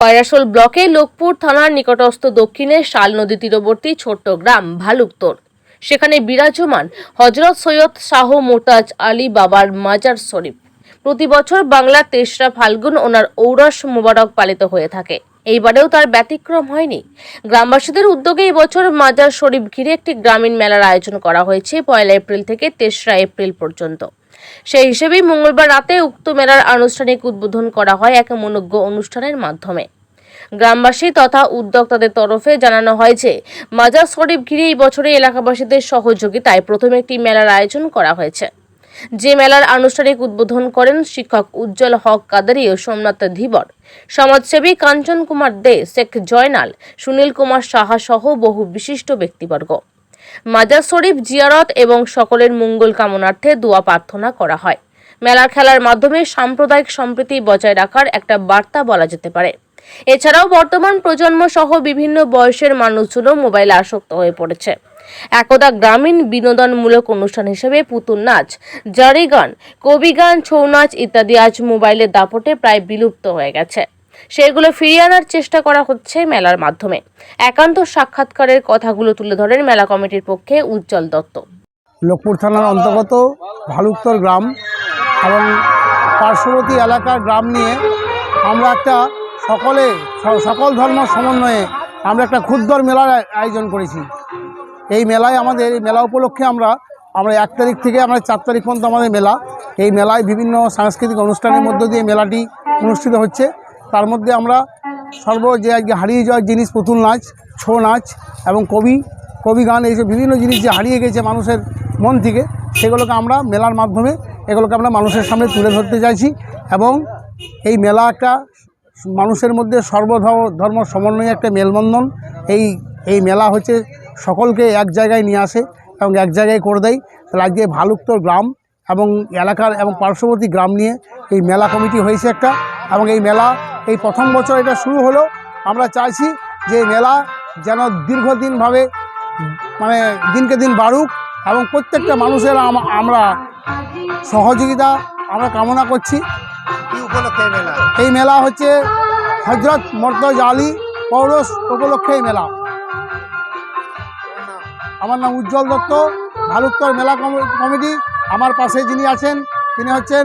কয়রাসোল ব্লকে লোকপুর থানার নিকটস্থ দক্ষিণে শাল নদী তীরবর্তী ছোট্ট গ্রাম ভালুকতোর। সেখানে বিরাজমান হজরত সৈয়দ শাহ মোতাজ আলী বাবার মাজার শরীফ। প্রতি বছর বাংলা তেসরা ফাল্গুন ওনার ঔরস মোবারক পালিত হয়ে থাকে। এইবারেও তার ব্যতিক্রম হয়নি। গ্রামবাসীদের উদ্যোগে এই বছর মাজার শরীফ ঘিরে একটি গ্রামীণ মেলার আয়োজন করা হয়েছে পয়লা এপ্রিল থেকে তেসরা এপ্রিল পর্যন্ত। সেই হিসেবেই মঙ্গলবার রাতে উক্ত মেলার আনুষ্ঠানিক উদ্বোধন করা হয় এক মনোজ্ঞ অনুষ্ঠানের মাধ্যমে। গ্রামবাসী তথা উদ্যোক্তাদের তরফে জানানো হয় যে, মাজার শরীফ ঘিরে এই বছরে এলাকাবাসীদের সহযোগিতায় প্রথমে একটি মেলার আয়োজন করা হয়েছে। যে মেলার আনুষ্ঠানিক উদ্বোধন করেন শিক্ষক উজ্জ্বল হক কাদারি ও সোমনাথ ধীবর। সমাজসেবী কাঞ্চন কুমার দে, শেখ জয়নাল, সুনীল কুমার সাহা সহ বহু বিশিষ্ট ব্যক্তিবর্গ। মাজার শরীফ জিয়ারত এবং সকলের মঙ্গল কামনার্থে দোয়া প্রার্থনা করা হয়। মেলার খেলার মাধ্যমে সাম্প্রদায়িক সম্প্রীতি বজায় রাখার একটা বার্তা বলা যেতে পারে। এছাড়াও বর্তমান প্রজন্ম সহ বিভিন্ন বয়সের মানুষজনও মোবাইলে আসক্ত হয়ে পড়েছে। একদা গ্রামীণ বিনোদনমূলক অনুষ্ঠান হিসেবে পুতুল নাচ, জারি গান, কবি গান, ছৌ নাচ ইত্যাদি আজ মোবাইলের দাপটে প্রায় বিলুপ্ত হয়ে গেছে। সেগুলো ফিরিয়ে আনার চেষ্টা করা হচ্ছে মেলার মাধ্যমে। একান্ত সাক্ষাৎকারের কথাগুলো তুলে ধরেন মেলা কমিটির পক্ষে উজ্জ্বল দত্ত। লোকপুর থানার অন্তর্গত ভালুকতর গ্রাম এবং পার্শ্ববর্তী এলাকার গ্রাম নিয়ে আমরা একটা সকলে, সকল ধর্ম সমন্বয়ে আমরা একটা ক্ষুদ্র মেলার আয়োজন করেছি। এই মেলায় আমাদের, এই মেলা উপলক্ষে আমরা আমরা এক তারিখ থেকে আমরা চার তারিখ পর্যন্ত আমাদের মেলা। এই মেলায় বিভিন্ন সাংস্কৃতিক অনুষ্ঠানের মধ্য দিয়ে মেলাটি অনুষ্ঠিত হচ্ছে। তার মধ্যে আমরা সর্ব যে আজকে হারিয়ে যাওয়ার জিনিস, পুতুল নাচ, ছৌ নাচ এবং কবি কবি গান, এইসব বিভিন্ন জিনিস যে হারিয়ে গেছে মানুষের মন থেকে, সেগুলোকে আমরা মেলার মাধ্যমে এগুলোকে আমরা মানুষের সামনে তুলে ধরতে চাইছি এবং এই মেলা একটা মানুষের মধ্যে সর্বধর্ম, ধর্ম সমন্বয়ে একটা মেলবন্ধন। এই এই মেলা হচ্ছে সকলকে এক জায়গায় নিয়ে আসে এবং এক জায়গায় করে দেয়। আজকে ভালুকতর গ্রাম এবং এলাকার এবং পার্শ্ববর্তী গ্রাম নিয়ে এই মেলা কমিটি হয়েছে একটা এবং এই মেলা এই প্রথম বছর এটা শুরু হলো আমরা চাইছি যে মেলা যেন দীর্ঘদিনভাবে মানে দিনকে দিন বাড়ুক এবং প্রত্যেকটা মানুষের আমরা সহযোগিতা আমরা কামনা করছি। এই মেলা? এই মেলা হচ্ছে হজরত মর্তজ আলী পৌরস উপলক্ষে এই মেলা। আমার নাম উজ্জ্বল দত্ত ভালুকতর মেলা কমি- কমিটি। আমার পাশে যিনি আছেন তিনি হচ্ছেন